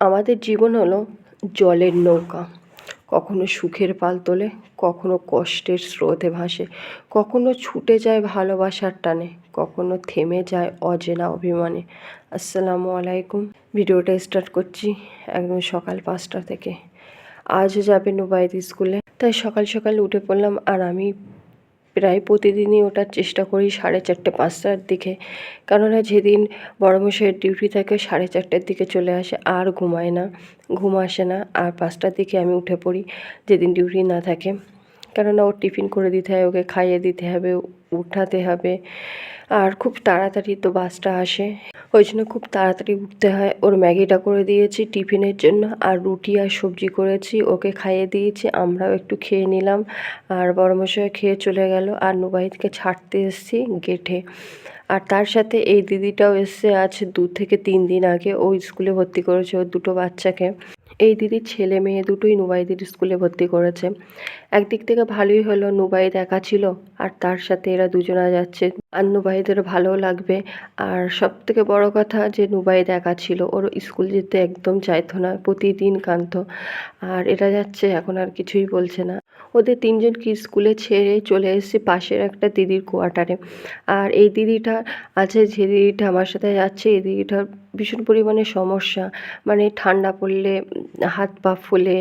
আমাদের জীবন হলো জলের নৌকা। কখনো সুখের পাল তোলে, কখনো কষ্টের স্রোতে ভাসে, কখনো ছুটে যায় ভালোবাসার টানে, কখনো থেমে যায় অজেনা অভিমানে। আসসালামু আলাইকুম। ভিডিওটা স্টার্ট করছি একদম সকাল পাঁচটা থেকে। আজও যাবে নুবাইদ স্কুলে। তাই সকাল সকাল উঠে পড়লাম আর আমি প্রায় প্রতিদিনই ওঠার চেষ্টা করি সাড়ে চারটে, পাঁচটার দিকে। কেননা যেদিন বড়মশাইয়ের ডিউটি থাকে সাড়ে চারটের দিকে চলে আসে, আর ঘুমায় না, ঘুম আসে না। আর পাঁচটার দিকে আমি উঠে পড়ি, যেদিন ডিউটি না থাকে। কেননা ওর টিফিন করে দিতে হয়, ওকে খাইয়ে দিতে হবে, উঠাতে হবে। আর খুব তাড়াতাড়ি তো বাসটা আসে। ওই জন্য খুব তাড়াতাড়ি উঠতে হয়। ওর ম্যাগিটা করে দিয়েছি টিফিনের জন্য। আর রুটি আর সবজি করেছি, ওকে খাইয়ে দিয়েছি, আমরাও একটু খেয়ে নিলাম। আর বড়মশাই খেয়ে চলে গেল। আর নুবাহিদকে ছাড়তে এসেছি গেটে। আর তার সাথে এই দিদিটাও এসছে আজ দু থেকে তিন দিন আগে। ও স্কুলে ভর্তি করেছে ওর দুটো বাচ্চাকে। এই দিদির ছেলে মেয়ে দুটোই নুবাইদের স্কুলে ভর্তি করেছে। একদিক থেকে ভালোই হলো নুবাইদ একা ছিল, আর তার সাথে এরা দুজনা যাচ্ছে। আর নুবাইদের ভালো লাগবে। আর সব থেকে বড় কথা যে নুবাইদ একা ছিল, ওর স্কুল যেতে একদম চাইতো না, প্রতিদিন কাঁদতো। আর এরা যাচ্ছে এখন আর কিছুই বলছে না। ওদের তিনজনকে স্কুলে ছেড়ে চলে এসেছি পাশের একটা দিদির কোয়ার্টারে। আর এই দিদিটা আছে, যে দিদিটা আমার সাথে যাচ্ছে, এই দিদিটার ভীষণ পরিমাণে সমস্যা। মানে ঠান্ডা পড়লে হাত পা ফুলে,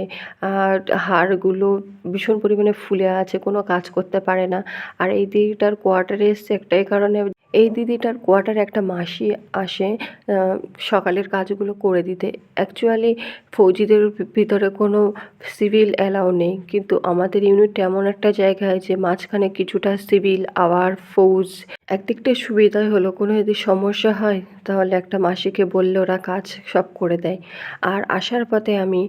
আর হাড়গুলো ভীষণ পরিমাণে ফুলে আছে, কোনো কাজ করতে পারে না। আর এই দিদিটার কোয়ার্টারে এসছে একটাই কারণে, এই দিদিটার কোয়ার্টারে একটা মাসি আসে সকালের কাজগুলো করে দিতে। অ্যাকচুয়ালি ফৌজিদের ভিতরে কোনো সিভিল অ্যালাউ নেই। কিন্তু আমাদের ইউনিট এমন একটা জায়গায় যে মাঝখানে কিছুটা সিভিল আবার ফৌজ একদিকটা সুবিধাই হলো, কোনো যদি সমস্যা হয়, তাহলে একটা মাসিকে বললে ওরা কাজ সব করে দেয়। আর আসার পথে আমি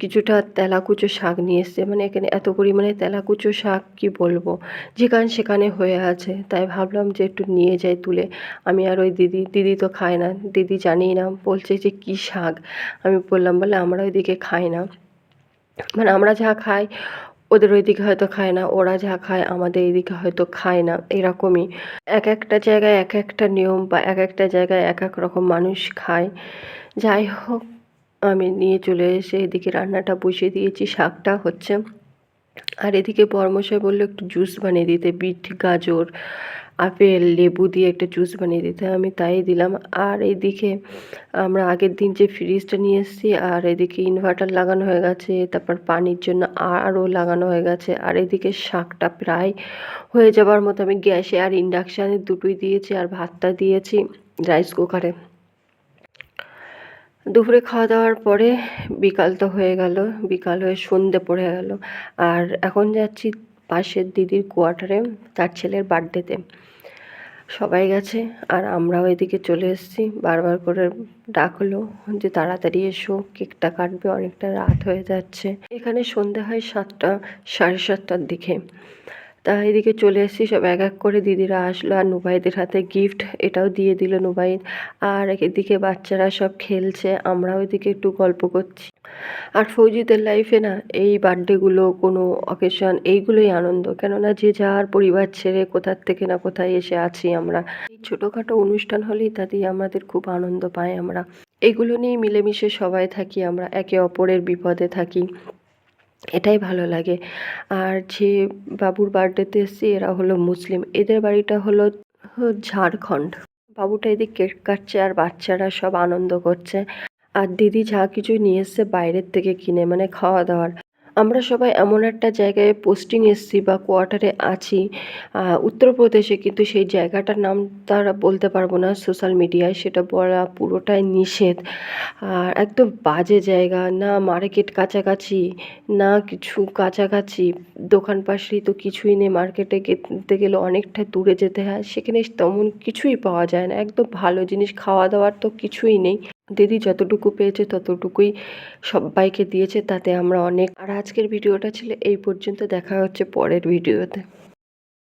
কিছুটা তেলাকুচো শাক নিয়ে এসছে। মানে এখানে এত পরিমাণে তেলাকুচো শাক কি বলব? যেখানে সেখানে হয়ে আছে। তাই ভাবলাম যে একটু নিয়ে যাই তুলে। আমি আর ওই দিদি দিদি তো খায় না। দিদি জানি না, বলছে যে কী শাক? আমি বললাম, বলে আমরা ওইদিকে খাই না। মানে আমরা যা খাই ওদের ওইদিকে হয়তো খায় না, ওরা যা খায় আমাদের এইদিকে হয়তো খায় না, এরকমই। এক একটা জায়গায় এক একটা নিয়ম বা এক একটা জায়গায় এক এক রকম মানুষ খায়। যাই হোক, আমি নিয়ে চলে এসে এদিকে রান্নাটা বসিয়ে দিয়েছি, শাকটা হচ্ছে। আর এদিকে পরমশাই বলল, একটু জুস বানিয়ে দিতে, বিট, গাজর। আপেল, লেবু দিয়ে একটা জুস বানিয়ে দিতে আমি তাই দিলাম। আর এইদিকে আমরা আগের দিন যে ফ্রিজটা নিয়ে এসেছি, আর এদিকে ইনভার্টার লাগানো হয়ে গেছে, তারপর পানির জন্য আরও লাগানো হয়ে গেছে, আর এদিকে শাকটা প্রায় হয়ে যাবার মতো আমি গ্যাসে আর ইন্ডাকশানে দুটোই দিয়েছি, আর ভাতটা দিয়েছি রাইস কুকারে দুপুরে খাওয়া দাওয়ার পরে বিকাল তো হয়ে গেল, বিকাল হয়ে সন্ধে পড়ে গেল। আর এখন যাচ্ছি পাশের দিদির কোয়ার্টারে তার ছেলের বার্থডেতে সবাই গেছে আর আমরাও এদিকে চলে এসেছি। বারবার করে ডাকলো যে তাড়াতাড়ি এসো, কেকটা কাটবে, অনেকটা রাত হয়ে যাচ্ছে। এখানে সন্ধে হয় সাতটা, সাড়ে সাতটার দিকে। তা এদিকে চলে এসেছি সব এক এক করে দিদিরা আসলো আর নুবাইদের হাতে গিফট এটাও দিয়ে দিল নুবাইদ। আর এদিকে বাচ্চারা সব খেলছে, আমরাও এদিকে একটু গল্প করছি। আর ফৌজিদের লাইফে না এই বার্থডেগুলো কোনো অকেশন এইগুলোই আনন্দ, কেননা যে যার পরিবার ছেড়ে কোথার থেকে না কোথায় এসে আছি আমরা। এই ছোটোখাটো অনুষ্ঠান হলেই তাতেই আমাদের খুব আনন্দ পাই আমরা। এগুলো নিয়েই মিলেমিশে সবাই থাকি, আমরা একে অপরের বিপদে থাকি। এটাই ভালো লাগে। আর যে বাবুর বার্থডেতে এসেছি, এরা হলো মুসলিম। এদের বাড়িটা হলো ঝাড়খণ্ড। বাবুটা এদিকে কেক কাটছে আর বাচ্চারা সব আনন্দ করছে। আর দিদি যা কিছু নিয়ে এসছে বাইরের থেকে কিনে মানে খাওয়া দাওয়ার আমরা সবাই এমন একটা জায়গায় পোস্টিং এসছি বা কোয়ার্টারে আছি উত্তরপ্রদেশে, কিন্তু সেই জায়গাটার নাম তারা বলতে পারব না সোশ্যাল মিডিয়ায় সেটা বলা পুরোটাই নিষেধ। আর একদম বাজে জায়গা, না মার্কেট কাছাকাছি, না কিছু কাছাকাছি। দোকান পাশে তো কিছুই নেই মার্কেটে যেতে গেলে অনেকটা দূরে যেতে হয়। সেখানে তেমন কিছুই পাওয়া যায় না, একদম ভালো জিনিস খাওয়া দাওয়ার তো কিছুই নেই। দিদি যতটুকু পেয়েছে ততটুকুই সবাইকে দিয়েছে, তাতে আমরা অনেক। আর আজকের ভিডিওটা ছিল এই পর্যন্ত, দেখা হচ্ছে পরের ভিডিওতে।